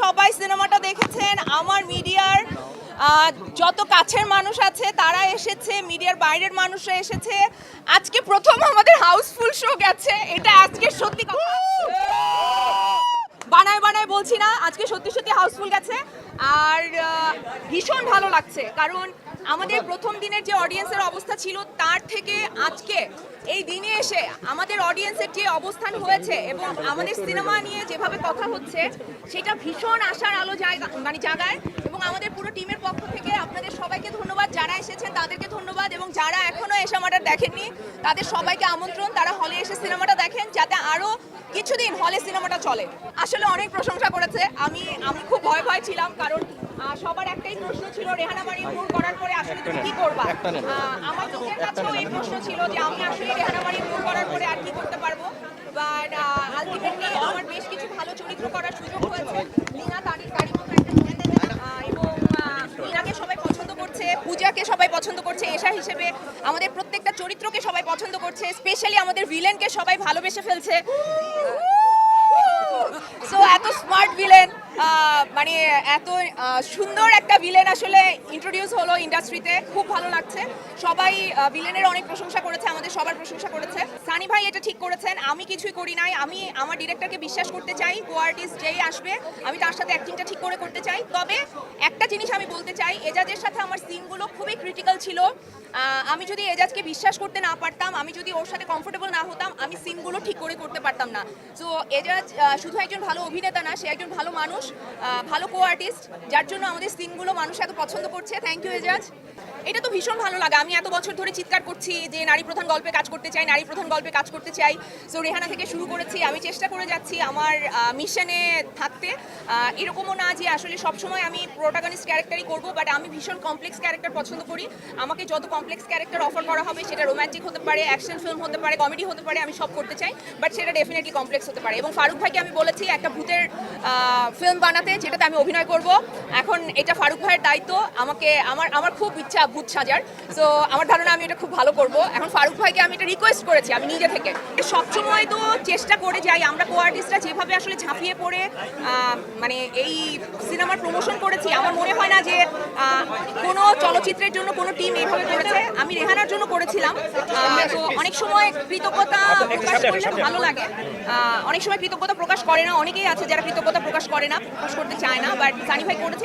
সবাই সিনেমাটা দেখেছেন, আমার মিডিয়ার যত কাছের মানুষ আছে, তারা এসেছে, মিডিয়ার বাইরের মানুষরা এসেছে। আজকে প্রথম আমাদের হাউসফুল শো গেছে, এটা আজকে সত্যি বানায় বানায় বলছি না, আজকে সত্যি সত্যি হাউসফুল গেছে, আর ভীষণ ভালো লাগছে, কারণ আমাদের প্রথম দিনের যে অডিয়েন্সের অবস্থা ছিল, তার থেকে আজকে এই দিনে এসে আমাদের অডিয়েন্সের যে অবস্থান হয়েছে এবং আমাদের সিনেমা নিয়ে যেভাবে কথা হচ্ছে, সেটা ভীষণ আশার আলো জায়গা মানে জাগায় এবং আমাদের পুরো টিমের পক্ষ থেকে আপনাদের সবাইকে ধন্যবাদ। যারা এসেছেন, তাদেরকে ধন্যবাদ এবং যারা এখনও এসে আমাদের দেখেননি, তাদের সবাইকে আমন্ত্রণ। তারা হলে এসে সিনেমাটা দেখেন, যাতে আরও কিছুদিন হলে সিনেমাটা চলে। আসলে অনেক প্রশংসা করেছে। আমি আমি খুব ভয় ভয় ছিলাম কারণ সবার একটাই প্রশ্ন ছিল রেহানা মারি মুভ করার পরে আসলে তুমি কি করবা? আমার নিজের কাছেও এই প্রশ্ন ছিল যে আমি আসলে রেহানা মারি মুভ করার পরে আর কি করতে পারব? বাট আলটিমেটলি আমার বেশ কিছু ভালো চরিত্র করার সুযোগ হয়েছে লীনা তারিখ তারিখ মতো একটা ছেলে, আহ, এবং আহ, লীনাকে সবাই পছন্দ করছে পূজাকে সবাই পছন্দ করছে এশা হিসেবে আমাদের প্রত্যেকটা চরিত্রকে সবাই পছন্দ করছে স্পেশালি আমাদের ভিলেনকে সবাই ভালোবেসে ফেলছে। সো এত স্মার্ট ভিলেন মানে এত সুন্দর একটা ভিলেন আসলে ইন্ট্রোডিউস হলো ইন্ডাস্ট্রিতে খুব ভালো লাগছে। সবাই ভিলেনের অনেক প্রশংসা করেছে, আমাদের সবার প্রশংসা করেছে। সানি ভাই এটা ঠিক করেছেন, আমি কিছুই করি নাই, আমি আমার ডিরেক্টরকে বিশ্বাস করতে চাই কো আর্টিস্ট যেই আসবে, আমি তার সাথে অ্যাক্টিংটা ঠিক করে করতে চাই। তবে একটা জিনিস আমি বলতে চাই, এজাজের সাথে আমার সিনগুলো খুবই ক্রিটিক্যাল ছিল। আমি যদি এজাজকে বিশ্বাস করতে না পারতাম, আমি যদি ওর সাথে কমফোর্টেবল না হতাম, আমি সিনগুলো ঠিক করে করতে পারতাম না। সো এজাজ শুধু একজন ভালো অভিনেতা না, সে একজন ভালো মানুষ ভালো কো আর্টিস্ট যার জন্য আমাদের সিনগুলো মানুষ এত পছন্দ করছে। Thank you Ejaz. এটা তো ভীষণ ভালো লাগে। আমি এত বছর ধরে চিৎকার করছি যে নারী প্রধান গল্পে কাজ করতে চাই, নারী প্রধান গল্পে কাজ করতে চাই। সো রেহানা থেকে শুরু করেছি। আমি চেষ্টা করে যাচ্ছি আমার মিশনে থাকতে। এরকমও না যে আসলে সবসময় আমি প্রোটাগনিস্ট ক্যারেক্টারই করব বাট আমি ভীষণ কমপ্লেক্স ক্যারেক্টার পছন্দ করি। আমাকে যত কমপ্লেক্স ক্যারেক্টার অফার করা হবে, সেটা রোমান্টিক হতে পারে অ্যাকশন ফিল্ম হতে পারে কমেডি হতে পারে, আমি সব করতে চাই। বাট সেটা ডেফিনেটলি কমপ্লেক্স হতে পারে। এবং ফারুক ভাইকে আমি বলেছি, একটা ভূতের ফিল্ম বানাতে, যেটাতে আমি অভিনয় করব। এখন এটা ফারুক ভাইয়ের দায়িত্ব। আমাকে, আমার আমার খুব ইচ্ছা ভূত সাজার। সো আমার ধারণা আমি এটা খুব ভালো করব। এখন ফারুক ভাইকে আমি এটা রিকোয়েস্ট করেছি আমি নিজে থেকে। সবসময় তো চেষ্টা করে যাই আমরা কো আর্টিস্টরা যেভাবে আসলে ঝাঁপিয়ে পড়ে মানে এই সিনেমার প্রমোশন করেছি আমার মনে হয় না যে কোনো চলচ্চিত্রের জন্য কোনো টিম এইভাবে করেছে। আমি রেহানার জন্য করেছিলাম। তো অনেক সময় কৃতজ্ঞতা প্রকাশ করলে ভালো লাগে। অনেক সময় কৃতজ্ঞতা প্রকাশ করে না অনেকেই আছে যারা কৃতজ্ঞতা প্রকাশ করে না প্রকাশ করতে চায় না বাট সানি ভাই করেছে